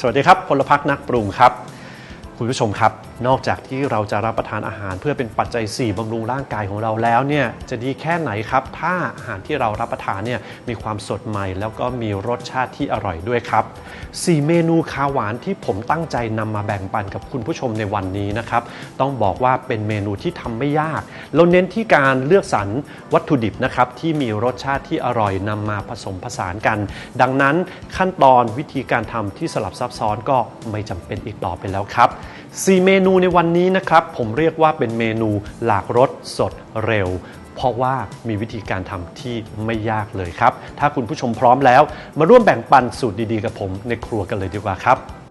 สวัสดีครับพลพักนักปรุงครับ คุณผู้ชมครับนอกจากที่เราจะรับประทานอาหารเพื่อเป็นปัจจัย 4บำรุงร่างกายของเราแล้วเนี่ยจะดีแค่ไหนครับ ถ้าอาหารที่เรารับประทานเนี่ยมีความสดใหม่ แล้วก็มีรสชาติที่อร่อยด้วยครับ 4 เมนูคาวหวานที่ผมตั้งใจนำมาแบ่งปันกับคุณผู้ชมในวันนี้นะครับ ต้องบอกว่าเป็นเมนูที่ทำไม่ยาก เราเน้นที่การเลือกสรรวัตถุดิบนะครับที่มีรสชาติที่อร่อยนำมาผสมผสานกัน ดังนั้นขั้นตอนวิธีการทำที่สลับซับซ้อนก็ไม่จำเป็นอีกต่อไปแล้วครับ4เมนูนูในวันนี้นะครับ ผมเรียกว่าเป็นเมนูหลากรสสดเร็ว เพราะว่ามีวิธีการทำที่ไม่ยากเลยครับ ถ้าคุณผู้ชมพร้อมแล้ว มาร่วมแบ่งปันสูตรดีๆ กับผมในครัวกันเลยดีกว่าครับ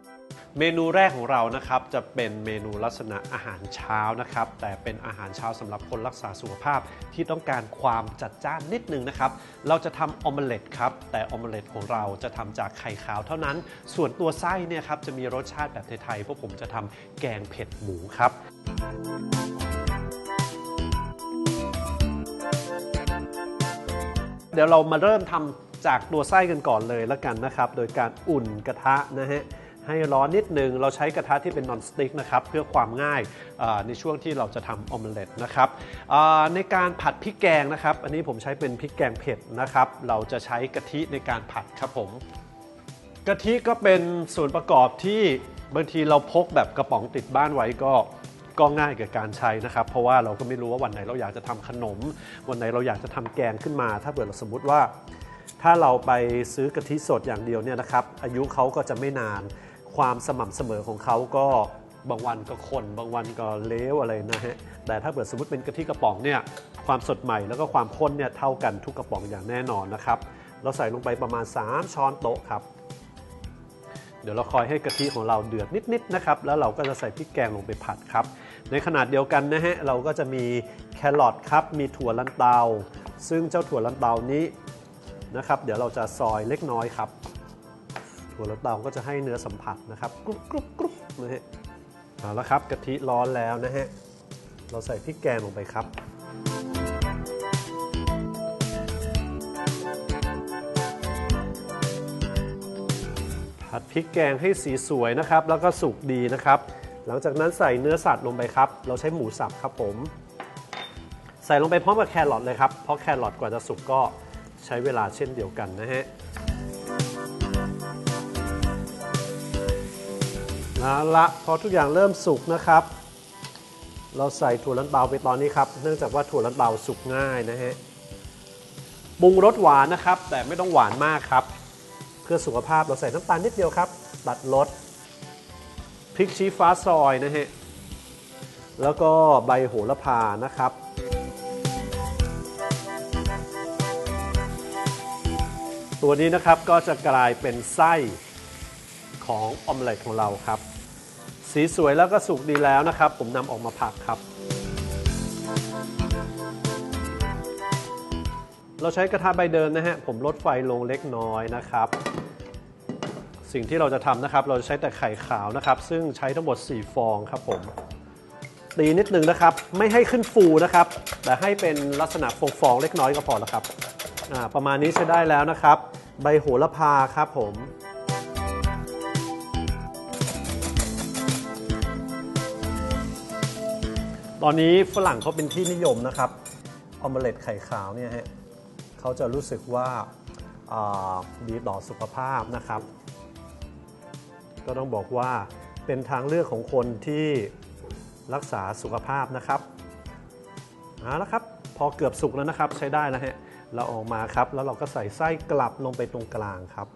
เมนูแรกของเรานะครับจะเป็นเมนูลักษณะอาหารเช้านะครับ แต่เป็นอาหารเช้าสำหรับคนรักษาสุขภาพที่ต้องการความจัดจ้านนิดนึงนะครับ เราจะทำออมเล็ตครับ แต่ออมเล็ตของเราจะทำจากไข่ขาวเท่านั้น ส่วนตัวไส้เนี่ยครับจะมีรสชาติแบบไทยๆเพราะผมจะทำแกงเผ็ดหมูครับเดี๋ยวเรามาเริ่มทำจากตัวไส้กันก่อนเลยแล้วกันนะครับ โดยการอุ่นกระทะนะฮะ ให้ร้อนนิดนึง เราใช้กระทะที่เป็นนอนสติ๊กนะครับเพื่อความง่ายในช่วงที่เราจะทำออมเล็ตนะครับในการผัดพริกแกงนะครับ อันนี้ผมใช้เป็นพริกแกงเผ็ดนะครับ เราจะใช้กะทิในการผัดครับผมกะทิก็เป็นส่วนประกอบที่บางทีเราพกแบบกระป๋องติดบ้านไว้ก็ก็ง่ายกับการใช้นะครับ เพราะว่าเราก็ไม่รู้ว่าวันไหนเราอยากจะทำขนม วันไหนเราอยากจะทำแกงขึ้นมา ถ้าเกิดเราสมมติว่า ถ้าเราไปซื้อกะทิสดอย่างเดียวเนี่ยนะครับ อายุเขาก็จะไม่นาน ความสม่ำเสมอของเขาก็บางวันก็ข้นบางวันก็เละอะไรนะฮะแต่ถ้าเกิดสมมติเป็นกะทิกระป๋องเนี่ยความสดใหม่แล้วก็ความข้นเนี่ยเท่ากันทุกกระป๋องอย่างแน่นอนนะครับ เราใส่ลงไปประมาณ 3 ช้อนโต๊ะครับ เดี๋ยวเราคอยให้กะทิของเราเดือดนิดๆนะครับ แล้วเราก็จะใส่พริกแกงลงไปผัดครับ ในขนาดเดียวกันนะฮะเราก็จะมีแครอทครับมีถั่วลันเตา ซึ่งเจ้าถั่วลันเตานี้นะครับ เดี๋ยวเราจะซอยเล็กน้อยครับ ถั่วลันเตาก็จะให้เนื้อสัมผัสนะครับกรุบกรุบกรุบนะฮะเอาละครับกะทิร้อนแล้วนะฮะเราใส่พริกแกงลงไปครับผัดพริกแกงให้สีสวยนะครับ แล้วก็สุกดีนะครับ หลังจากนั้นใส่เนื้อสัตว์ลงไปครับ เราใช้หมูสับครับผม ใส่ลงไปพร้อมกับแครอทเลยครับเพราะแครอทกว่าจะสุกก็ใช้เวลาเช่นเดียวกันนะฮะ เอาละพอทุกอย่างเริ่มสุกนะครับ เราใส่ถั่วลันเตาไปตอนนี้ครับ เนื่องจากว่าถั่วลันเตาสุกง่ายนะฮะปรุงรสหวานนะครับ แต่ไม่ต้องหวานมากครับ เพื่อสุขภาพเราใส่น้ำตาลนิดเดียวครับ ตัดรสพริกชี้ฟ้าซอยนะฮะแล้วก็ใบโหระพานะครับตัวนี้นะครับก็จะกลายเป็นไส้ของออมเล็ตของเราครับ สีสวยแล้วก็สุกดีแล้วนะครับ ผมนำออกมาผักครับ เราใช้กระทะใบเดิมนะฮะผมลดไฟลงเล็กน้อยนะครับ สิ่งที่เราจะทำนะครับ เราจะใช้แต่ไข่ขาวนะครับ ซึ่งใช้ทั้งหมด 4 ฟองครับผมตีนิดนึงนะครับ ไม่ให้ขึ้นฟูนะครับ แต่ให้เป็นลักษณะฟองๆเล็กน้อยก็พอแล้วครับอ่าประมาณนี้ใช้ได้แล้วนะครับ ใบโหระพาครับผม ตอนนี้ฝรั่งเขาเป็นที่นิยมนะครับออมเล็ตไข่ขาวเนี่ยฮะเขาจะรู้สึกว่าอ่าดีต่อสุขภาพนะครับ ก็ต้องบอกว่าเป็นทางเลือกของคนที่รักษาสุขภาพนะครับเอาละครับพอเกือบสุกแล้วนะครับใช้ได้แล้วฮะเราออกมาครับ แล้วเราก็ใส่ไส้กลับลงไปตรงกลางครับ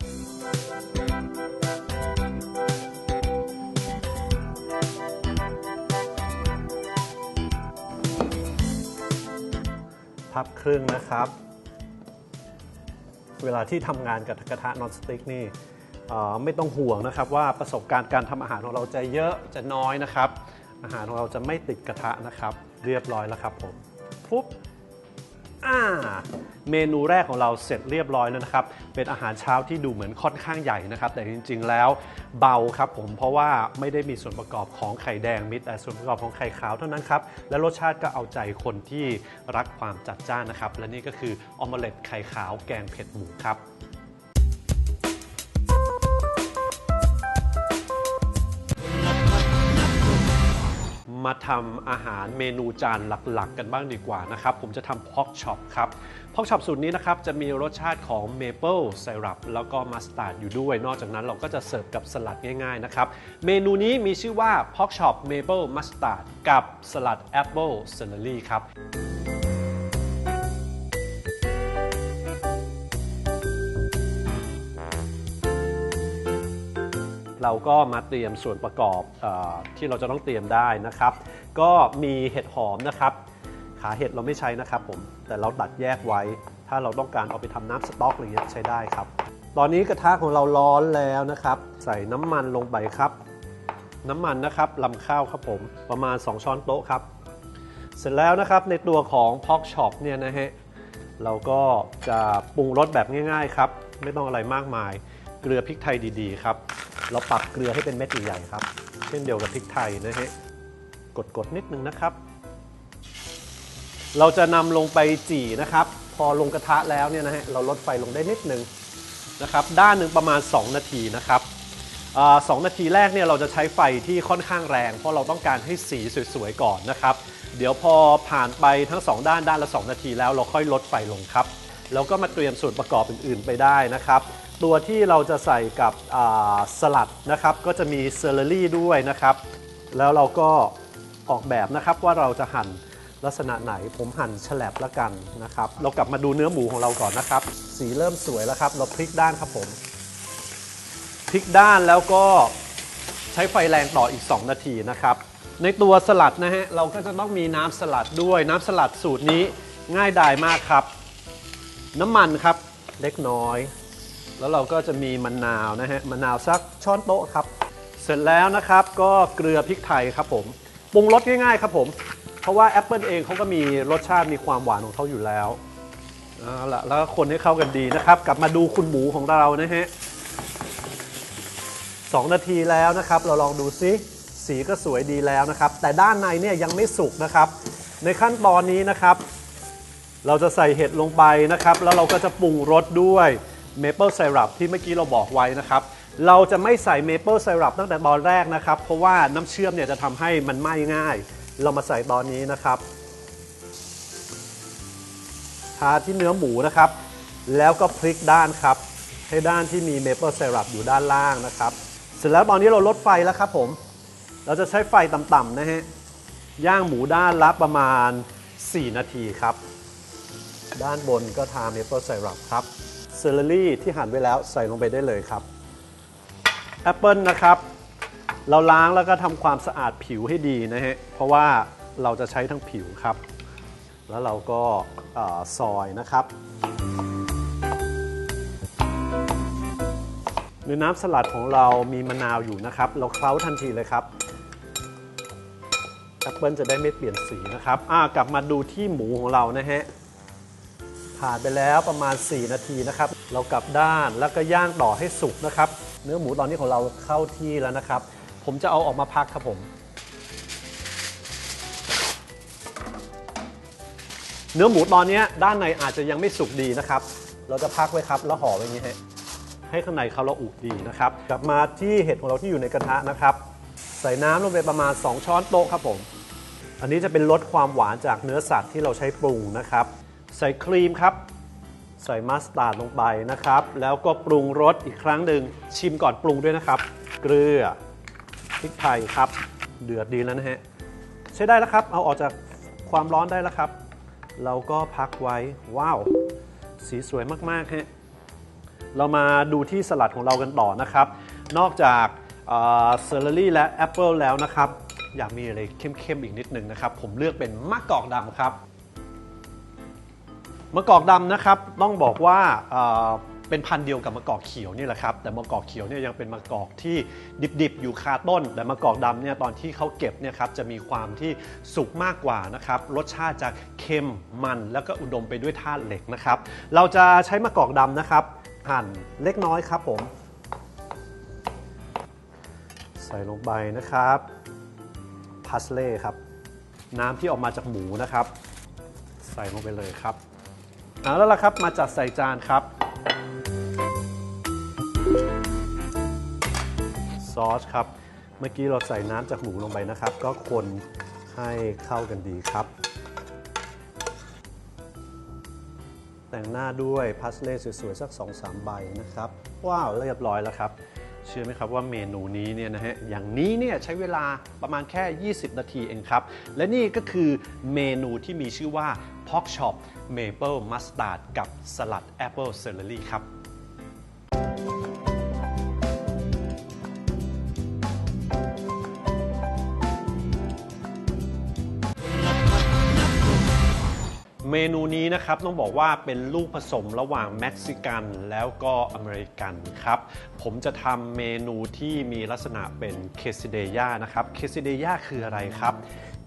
พับครึ่งนะครับ เวลาที่ทำงานกับกระทะนอนสติ๊กนี่ไม่ต้องห่วงนะครับว่าประสบการณ์การทำอาหารของเราจะเยอะจะน้อยนะครับ อาหารของเราจะไม่ติดกระทะนะครับ เรียบร้อยแล้วครับผมปุ๊บ อ่าเมนูแรกของเราเสร็จเรียบร้อยแล้วนะครับ เป็นอาหารเช้าที่ดูเหมือนค่อนข้างใหญ่นะครับ แต่จริงๆแล้วเบาครับผม เพราะว่าไม่ได้มีส่วนประกอบของไข่แดงมิแต่ส่วนประกอบของไข่ขาวเท่านั้นครับ และรสชาติก็เอาใจคนที่รักความจัดจ้านนะครับ และนี่ก็คือออมเล็ตไข่ขาวแกงเผ็ดหมูครับ มาทำอาหารเมนูจานหลักๆ กันบ้างดีกว่านะครับ ผมจะทำพอกช็อปครับพอกช็อปสูตรนี้นะครับ จะมีรสชาติของเมเปิลไซรัปแล้วก็มัสตาร์ดอยู่ด้วย นอกจากนั้นเราก็จะเสิร์ฟกับสลัดง่าย ๆ นะครับ เมนูนี้มีชื่อว่าพอกช็อปเมเปิลมัสตาร์ดกับสลัดแอปเปิลเซลลรี่ครับ เราก็มาเตรียมส่วนประกอบอที่เราจะต้องเตรียมได้นะครับ ก็มีเห็ดหอมนะครับ ขาเห็ดเราไม่ใช้นะครับผมแต่เราตัดแยกไว้ ถ้าเราต้องการเอาไปทำน้ำสต๊อกอะไรเงี้ยใช้ได้ครับ ตอนนี้กระทะของเราร้อนแล้วนะครับ ใส่น้ำมันลงไปครับ น้ำมันนะครับลำข้าวครับผมประมาณ 2 ช้อนโต๊ะครับ เสร็จแล้วนะครับในตัวของพอกช็อปเนี่ยนะฮะเราก็จะปรุงรสแบบง่าย ๆ ครับ ไม่ต้องอะไรมากมาย เกลือพริกไทยดี ๆ ครับ เราปรับเกลือให้เป็นเม็ดใหญ่ๆครับ เช่นเดียวกับพริกไทยนะฮะกดๆนิดนึงนะครับ เราจะนำลงไปจี่นะครับ พอลงกระทะแล้วเนี่ยนะฮะเราลดไฟลงได้นิดนึงนะครับ ด้านหนึ่งประมาณ 2 นาทีนะครับสองนาทีแรกเนี่ยเราจะใช้ไฟที่ค่อนข้างแรง เพราะเราต้องการให้สีสวยๆก่อนนะครับ เดี๋ยวพอผ่านไปทั้ง 2 ด้านด้านละ 2 นาทีแล้วเราค่อยลดไฟลงครับ แล้วก็มาเตรียมส่วนประกอบอื่นๆไปได้นะครับ ตัวที่เราจะใส่กับสลัดนะครับ ก็จะมีเซเลอรี่ด้วยนะครับ แล้วเราก็ออกแบบนะครับว่าเราจะหั่นลักษณะไหนผมหั่นฉลับละกันนะครับ เรากลับมาดูเนื้อหมูของเราก่อนนะครับ สีเริ่มสวยแล้วครับ เราพลิกด้านครับผมพลิกด้านแล้วก็ใช้ไฟแรงต่ออีก 2 นาทีนะครับ ในตัวสลัดนะฮะเราก็จะต้องมีน้ำสลัดด้วยน้ำสลัดสูตรนี้ง่ายดายมากครับ น้ำมันครับเล็กน้อย แล้วเราก็จะมีมะนาวนะฮะมะนาวสักช้อนโต๊ะครับ เสร็จแล้วนะครับก็เกลือพริกไทยครับผมปรุงรสง่ายๆครับผม เพราะว่าแอปเปิลเองเขาก็มีรสชาติมีความหวานของเขาอยู่แล้วเอาละแล้วคนให้เข้ากันดีนะครับ กลับมาดูคุณหมูของเรานะฮะสองนาทีแล้วนะครับ เราลองดูซิสีก็สวยดีแล้วนะครับ แต่ด้านในเนี่ยยังไม่สุกนะครับ ในขั้นตอนนี้นะครับ เราจะใส่เห็ดลงไปนะครับ แล้วเราก็จะปรุงรสด้วย เมเปิลไซรัปที่เมื่อกี้เราบอกไว้นะครับ เราจะไม่ใส่เมเปิลไซรัปตั้งแต่ตอนแรกนะครับ เพราะว่าน้ำเชื่อมเนี่ยจะทำให้มันไหม้ง่าย เรามาใส่ตอนนี้นะครับทาที่เนื้อหมูนะครับ แล้วก็พลิกด้านครับ ให้ด้านที่มีเมเปิลไซรัปอยู่ด้านล่างนะครับ เสร็จแล้วตอนนี้เราลดไฟแล้วครับผม เราจะใช้ไฟต่ำๆนะฮะ ย่างหมูด้านละประมาณ 4 นาทีครับ ด้านบนก็ทาเมเปิลไซรัปครับ อรี่ที่หั่นไว้แล้วใส่ลงไปได้เลยครับแอปเปิลนะครับ เราล้างแล้วก็ทำความสะอาดผิวให้ดีนะฮะเพราะว่าเราจะใช้ทั้งผิวครับ แล้วเราก็ซอยนะครับในน้ำสลัดของเรามีมะนาวอยู่นะครับ เราเคล้าทันทีเลยครับแอปเปิลจะได้ไม่เปลี่ยนสีนะครับกลับมาดูที่หมูของเรานะฮะผ่านไปแล้วประมาณ 4 นาทีนะครับ เรากลับด้านแล้วก็ย่างต่อให้สุกนะครับ เนื้อหมูตอนนี้ของเราเข้าที่แล้วนะครับ ผมจะเอาออกมาพักครับผม เนื้อหมูตอนนี้ด้านในอาจจะยังไม่สุกดีนะครับ เราจะพักไว้ครับแล้วห่อไว้งนี้ฮะให้ข้างในเขาเราอุดีนะครับ กลับมาที่เห็ดของเราที่อยู่ในกระทะนะครับ ใส่น้ำลงไปประมาณ 2 ช้อนโต๊ะครับผม อันนี้จะเป็นลดความหวานจากเนื้อสัตว์ที่เราใช้ปรุงนะครับ ใส่ครีมครับ ใส่มัสตาร์ดลงไปนะครับ แล้วก็ปรุงรสอีกครั้งหนึ่งชิมก่อนปรุงด้วยนะครับ เกลือพริกไทยครับ เดือดดีแล้วนะฮะใช้ได้แล้วครับ เอาออกจากความร้อนได้แล้วครับ เราก็พักไว้ว้าว สีสวยมากๆฮะเรามาดูที่สลัดของเรากันต่อนะครับ นอกจากเซอร์เรลี่และแอปเปิลแล้วนะครับ อยากมีอะไรเข้มๆอีกนิดนึงนะครับ ผมเลือกเป็นมะกอกดำครับ มะกอกดำนะครับต้องบอกว่าเป็นพันธุ์เดียวกับมะกอกเขียวนี่แหละครับแต่มะกอกเขียวเนี่ยยังเป็นมะกอกที่ดิบๆ อยู่คาต้น แต่มะกอกดำเนี่ยตอนที่เขาเก็บเนี่ยครับจะมีความที่สุกมากกว่านะครับรสชาติจะเค็มมันแล้วก็อุดมไปด้วยธาตุเหล็กนะครับเราจะใช้มะกอกดำนะครับหั่นเล็กน้อยครับผมใส่ลงไปนะครับพาสเล่ครับ น้ำที่ออกมาจากหมูนะครับ ใส่ลงไปเลยครับ เอาแล้วล่ะครับ มาจัดใส่จานครับ ซอสครับ เมื่อกี้เราใส่น้ำจากหมูลงไปนะครับ ก็คนให้เข้ากันดีครับ แต่งหน้าด้วยพาสเลสวยๆ สัก 2-3 ใบนะครับ ว้าวเรียบร้อยแล้วครับเชื่อไหมครับว่าเมนูนี้เนี่ยนะฮะอย่างนี้เนี่ยใช้เวลาประมาณแค่ 20 นาทีเองครับ และนี่ก็คือเมนูที่มีชื่อว่า Pork Chop Maple Mustard กับสลัด Apple Celery ครับเมนูนี้นะครับต้องบอกว่าเป็นลูกผสมระหว่างเม็กซิกันแล้วก็อเมริกันครับ ผมจะทำเมนูที่มีลักษณะเป็นเคซิเดย่านะครับเคซิเดย่าคืออะไรครับ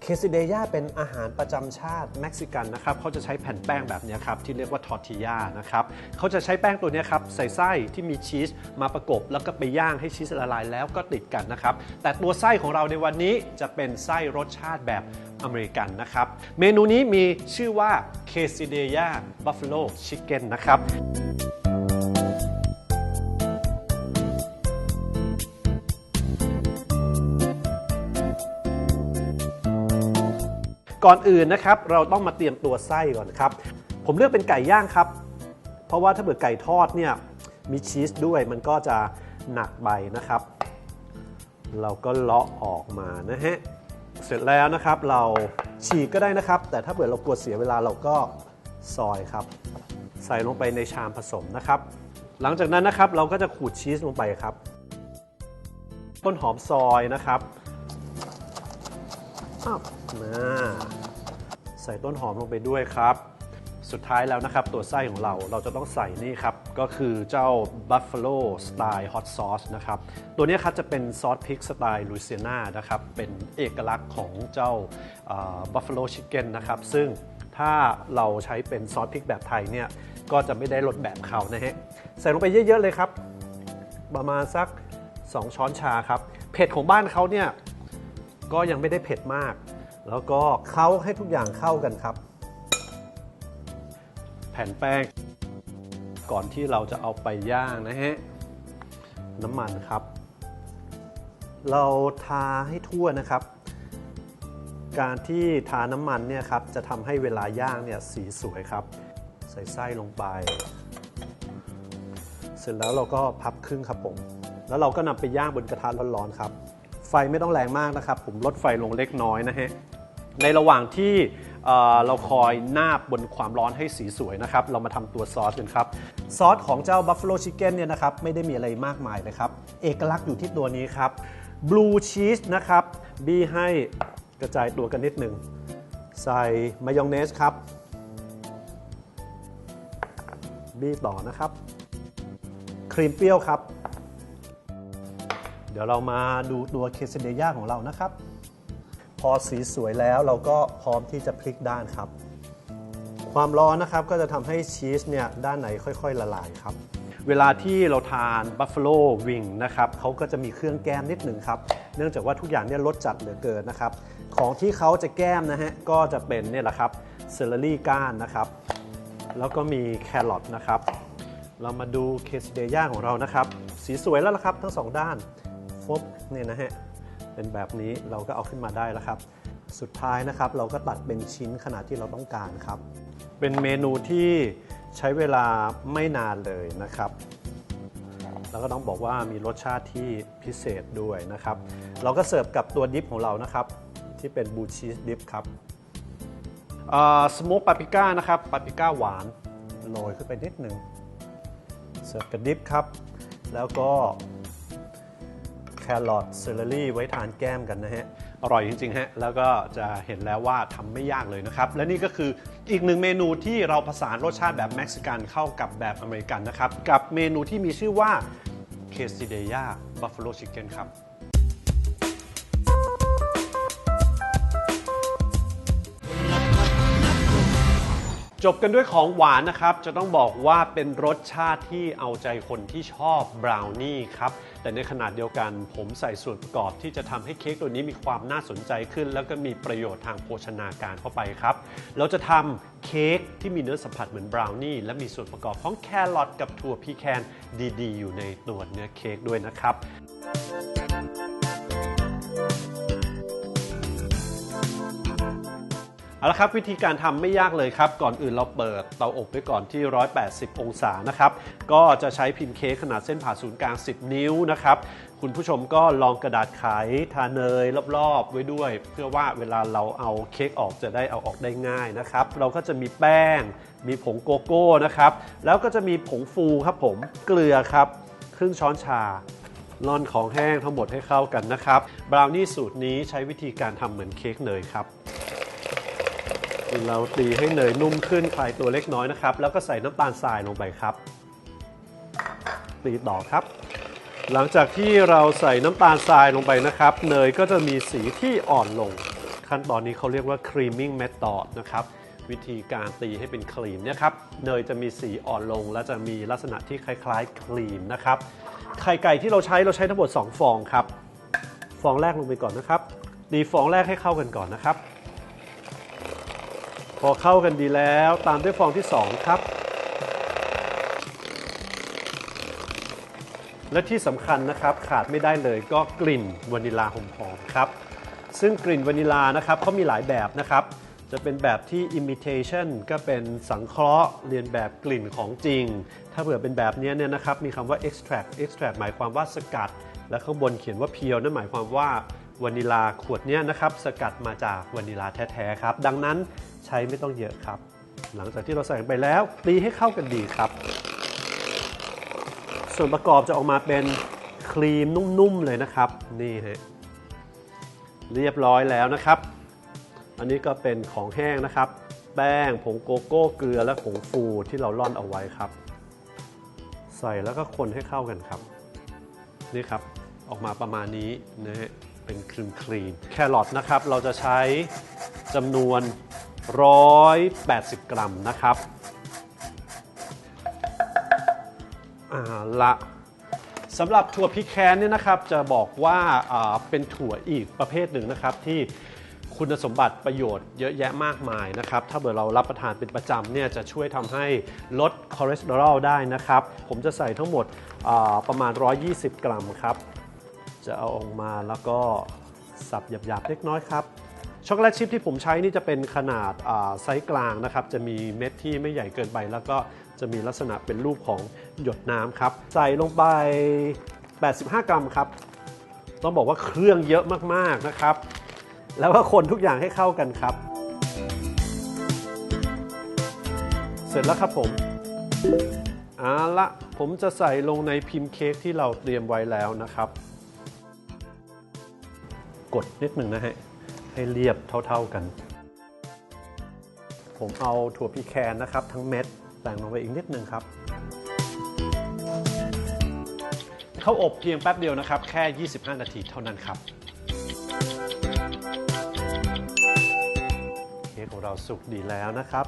เคซิเดย่าเป็นอาหารประจำชาติเม็กซิกันนะครับเขาจะใช้แผ่นแป้งแบบนี้ครับที่เรียกว่าทอร์ติยานะครับเขาจะใช้แป้งตัวนี้ครับใส่ไส้ที่มีชีสมาประกบ แล้วก็ไปย่างให้ชีสละลายแล้วก็ติดกันนะครับแต่ตัวไส้ของเราในวันนี้จะเป็นไส้รสชาติแบบอเมริกันนะครับ เมนูนี้มีชื่อว่า Quesadilla Buffalo Chicken นะครับ ก่อนอื่นนะครับ เราต้องมาเตรียมตัวไส้ก่อนครับ ผมเลือกเป็นไก่ย่างครับ เพราะว่าถ้าเกิดไก่ทอดเนี่ยมีชีสด้วยมันก็จะหนักใบนะครับ เราก็เลาะออกมานะฮะเสร็จแล้วนะครับเราฉีกก็ได้นะครับ แต่ถ้าเกิดเรากลัวเสียเวลาเราก็ซอยครับ ใส่ลงไปในชามผสมนะครับ หลังจากนั้นนะครับเราก็จะขูดชีสลงไปครับ ต้นหอมซอยนะครับ อ้าวมาใส่ต้นหอมลงไปด้วยครับ สุดท้ายแล้วนะครับ ตัวไส้ของเราเราจะต้องใส่นี่ครับ ก็คือเจ้า Buffalo Style Hot Sauce นะครับ ตัวนี้ครับจะเป็นซอสพริกสไตล์ลุยเซียนานะครับ เป็นเอกลักษณ์ของเจ้า Buffalo Chicken นะครับ ซึ่งถ้าเราใช้เป็นซอสพริกแบบไทยเนี่ย ก็จะไม่ได้รสแบบเขานะฮะ ใส่ลงไปเยอะ ๆ เลยครับ ประมาณสัก 2 ช้อนชาครับ เผ็ดของบ้านเขาเนี่ย ก็ยังไม่ได้เผ็ดมาก แล้วก็เคล้าให้ทุกอย่างเข้ากันครับ แผ่นแป้ง ก่อนที่เราจะเอาไปย่างนะฮะ น้ำมันครับ เราทาให้ทั่วนะครับ การที่ทาน้ำมันเนี่ยครับจะทำให้เวลาย่างเนี่ยสีสวยครับ ใส่ไส้ลงไป เสร็จแล้วเราก็พับครึ่งครับผมแล้วเราก็นำไปย่างบนกระทะร้อนๆครับ ไฟไม่ต้องแรงมากนะครับ ผมลดไฟลงเล็กน้อยนะฮะในระหว่างที่เเราคอยนาบบนความร้อนให้สีสวยนะครับ เรามาทำตัวซอสกันครับ ซอสของเจ้า Buffalo Chicken เนี่ยนะครับ ไม่ได้มีอะไรมากมายเลยครับ เอกลักษณ์อยู่ที่ตัวนี้ครับ Blue Cheese นะครับ บี้ให้กระจายตัวกันนิดหนึ่ง ใส่มายองเนสครับ บี้ต่อนะครับ ครีมเปรี้ยวครับ เดี๋ยวเรามาดูตัวเคสเดย่าของเรานะครับ พอสีสวยแล้วเราก็พร้อมที่จะพลิกด้านครับ ความร้อนนะครับก็จะทำให้ชีสเนี่ยด้านไหนค่อยๆ ละลายครับ เวลาที่เราทานบัฟฟ a โลวิงนะครับเขาก็จะมีเครื่องแก้มนิดหนึ่งครับ เนื่องจากว่าทุกอย่างเนี่ยรสจัดเหลือเกินนะครับ ของที่เขาจะแก้มนะฮะก็จะเป็นเนี่ยแหละครับเซเลอรี่ก้านนะครับ แล้วก็มีแครอทนะครับ เรามาดูเคสเดย่าของเรานะครับ สีสวยแล้วละครับทั้งสองด้าน ฟบเนี่ยนะฮะเป็นแบบนี้เราก็เอาขึ้นมาได้แล้วครับ สุดท้ายนะครับเราก็ตัดเป็นชิ้นขนาดที่เราต้องการครับ เป็นเมนูที่ใช้เวลาไม่นานเลยนะครับ แล้วก็ต้องบอกว่ามีรสชาติที่พิเศษด้วยนะครับ เราก็เสิร์ฟกับตัวดิฟของเรานะครับ ที่เป็นบูชีสดิฟครับสโมกปาปริก้านะครับปาปริก้าหวานโรยขึ้นไปนิดหนึ่งเสิร์ฟกับดิฟครับ แล้วก็ รอทเซเลอรี่ไว้ทานแก้มกันนะฮะ อร่อยจริงๆฮะ แล้วก็จะเห็นแล้วว่าทำไม่ยากเลยนะครับ และนี่ก็คืออีกหนึ่งเมนูที่เราผสานรสชาติแบบเม็กซิกันเข้ากับแบบอเมริกันนะครับ กับเมนูที่มีชื่อว่าเคสติเดียบัฟฟาโลชิคเก้นครับ จบกันด้วยของหวานนะครับ จะต้องบอกว่าเป็นรสชาติที่เอาใจคนที่ชอบบราวนี่ครับ แต่ในขนาดเดียวกันผมใส่ส่วนประกอบที่จะทำให้เค้กตัวนี้มีความน่าสนใจขึ้น แล้วก็มีประโยชน์ทางโภชนาการเข้าไปครับ เราจะทำเค้กที่มีเนื้อสัมผัสเหมือนบราวนี่และมีส่วนประกอบของแครอทกับถั่วพีแคนดีๆ อยู่ในตัวเนื้อเค้กด้วยนะครับ เอาละครับวิธีการทำไม่ยากเลยครับ ก่อนอื่นเราเปิดเตาอบไว้ก่อนที่ 180 องศานะครับ ก็จะใช้พิมพ์เค้กขนาดเส้นผ่าศูนย์กลาง 10 นิ้วนะครับ คุณผู้ชมก็ลองกระดาษไขทาเนยรอบๆ ไว้ด้วย เพื่อว่าเวลาเราเอาเค้กออกจะได้เอาออกได้ง่ายนะครับ เราก็จะมีแป้ง มีผงโกโก้นะครับ แล้วก็จะมีผงฟูครับผมเกลือครับ ครึ่งช้อนชาร่อนของแห้งทั้งหมดให้เข้ากันนะครับบราวนี่สูตรนี้ใช้วิธีการทำเหมือนเค้กเนยครับ เราตีให้เนยนุ่มขึ้นคลายตัวเล็กน้อยนะครับ แล้วก็ใส่น้ำตาลทรายลงไปครับ ตีต่อครับ หลังจากที่เราใส่น้ำตาลทรายลงไปนะครับ เนยก็จะมีสีที่อ่อนลง ขั้นตอนนี้เขาเรียกว่า creaming method นะครับ วิธีการตีให้เป็นครีมเนี่ยครับ เนยจะมีสีอ่อนลง และจะมีลักษณะที่คล้ายๆ ครีมนะครับ ไข่ไก่ที่เราใช้เราใช้ทั้งหมด 2 ฟองครับ ฟองแรกลงไปก่อนนะครับตีฟองแรกให้เข้ากันก่อนนะครับ พอเข้ากันดีแล้วตามด้วยฟองที่ 2 ครับ และที่สำคัญนะครับขาดไม่ได้เลยก็กลิ่นวานิลาหอมๆครับ ซึ่งกลิ่นวานิลานะครับเขามีหลายแบบนะครับจะเป็นแบบที่ imitation ก็เป็นสังเคราะห์เรียนแบบกลิ่นของจริง ถ้าเผื่อเป็นแบบนี้เนี่ยนะครับ มีคำว่า extract extract หมายความว่าสกัด และข้างบนเขียนว่าเพียวนั่นหมายความว่า วานิลาขวดนี้นะครับสกัดมาจากวานิลาแท้ๆครับ ดังนั้นใช้ไม่ต้องเยอะครับ หลังจากที่เราใส่ไปแล้วตีให้เข้ากันดีครับ ส่วนประกอบจะออกมาเป็นครีมนุ่มๆเลยนะครับ นี่ฮะเรียบร้อยแล้วนะครับ อันนี้ก็เป็นของแห้งนะครับ แป้งผงโกโก้เกลือและผงฟูที่เราร่อนเอาไว้ครับ ใส่แล้วก็คนให้เข้ากันครับ นี่ครับออกมาประมาณนี้นะฮะ เป็นครีมครีมแครอทนะครับเราจะใช้จำนวน 180 กรัมนะครับอ่าละสำหรับถั่วพิแคนเนี่ยนะครับจะบอกว่าอ่าเป็นถั่วอีกประเภทหนึ่งนะครับที่คุณสมบัติประโยชน์เยอะแยะมากมายนะครับ ถ้าเกิดเรารับประทานเป็นประจำเนี่ยจะช่วยทำให้ลดคอเลสเตอรอลได้นะครับ ผมจะใส่ทั้งหมดอ่าประมาณ 120 กรัมครับ จะเอาออกมาแล้วก็สับหยาบๆเล็กน้อยครับ ช็อกโกแลตชิพที่ผมใช้นี่จะเป็นขนาดไซส์กลางนะครับ จะมีเม็ดที่ไม่ใหญ่เกินไป แล้วก็จะมีลักษณะเป็นรูปของหยดน้ำครับ ใส่ลงไป 85 กรัมครับ ต้องบอกว่าเครื่องเยอะมากๆนะครับ แล้วก็คนทุกอย่างให้เข้ากันครับ เสร็จแล้วครับผมเอาละผมจะใส่ลงในพิมพ์เค้กที่เราเตรียมไว้แล้วนะครับ กดนิดหนึ่งนะฮะ ให้เรียบเท่าๆกัน ผมเอาถั่วพีแคนนะครับ ทั้งเม็ดแต่งลงไปอีกนิดหนึ่งครับเข้าอบเพียงแป๊บเดียวนะครับ แค่ 25 นาทีเท่านั้นครับเค้กของเราสุกดีแล้วนะครับ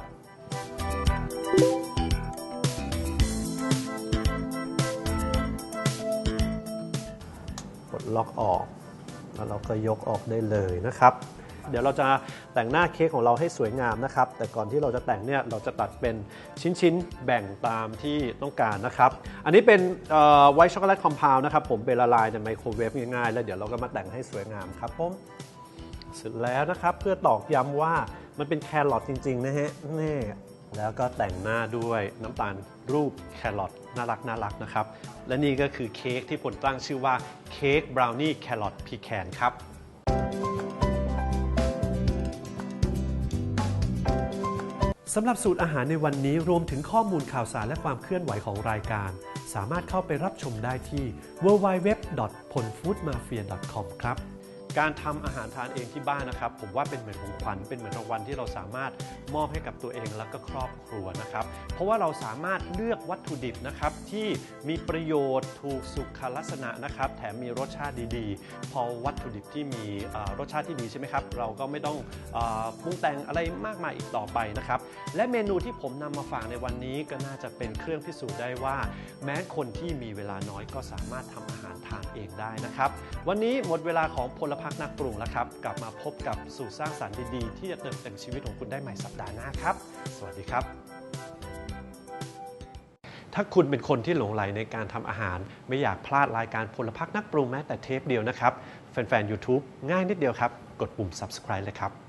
กดล็อกออก แล้วเราก็ยกออกได้เลยนะครับ เดี๋ยวเราจะแต่งหน้าเค้กของเราให้สวยงามนะครับ แต่ก่อนที่เราจะแต่งเนี่ยเราจะตัดเป็นชิ้นๆ แบ่งตามที่ต้องการนะครับ อันนี้เป็นไวท์ช็อกโกแลตคอมเพลนะครับผมเป็นละลายในไมโครเวฟง่ายๆ แล้วเดี๋ยวเราก็มาแต่งให้สวยงามครับผมเสร็จแล้วนะครับเพื่อตอกย้ำว่ามันเป็นแครอทจริงๆนะฮะนี่แล้วก็แต่งหน้าด้วยน้ำตาล รูปแครอทน่ารักน่ารักนะครับ และนี่ก็คือเค้กที่ผลตั้งชื่อว่าเค้กบราวนี่แครอทพีแคนครับสำหรับสูตรอาหารในวันนี้รวมถึงข้อมูลข่าวสารและความเคลื่อนไหวของรายการ สามารถเข้าไปรับชมได้ที่ www.polfoodmafia.com ครับ การทำอาหารทานเองที่บ้านนะครับ ผมว่าเป็นเหมือนของขวัญเป็นเหมือนรางวัลที่เราสามารถมอบให้กับตัวเองและก็ครอบครัวนะครับ เพราะว่าเราสามารถเลือกวัตถุดิบนะครับที่มีประโยชน์ถูกสุขลักษณะนะครับ แถมมีรสชาติดีๆ พอวัตถุดิบที่มีรสชาติที่ดีใช่ไหมครับ เราก็ไม่ต้องอปรุงแต่งอะไรมากมายอีกต่อไปนะครับ และเมนูที่ผมนำมาฝากในวันนี้ก็น่าจะเป็นเครื่องพิสูจน์ได้ว่า แม้คนที่มีเวลาน้อยก็สามารถทำอาหารทานเองได้นะครับ วันนี้หมดเวลาของพลพพักนักปรุงแล้วครับ กลับมาพบกับสูตรสร้างสรรค์ดีๆ ที่จะเติมเต็มชีวิตของคุณได้ใหม่สัปดาห์หน้าครับ สวัสดีครับ ถ้าคุณเป็นคนที่หลงใหลในการทำอาหาร ไม่อยากพลาดรายการพลพักนักปรุงแม้แต่เทปเดียวนะครับ แฟนๆ YouTube ง่ายนิดเดียวครับ กดปุ่ม subscribe เลยครับ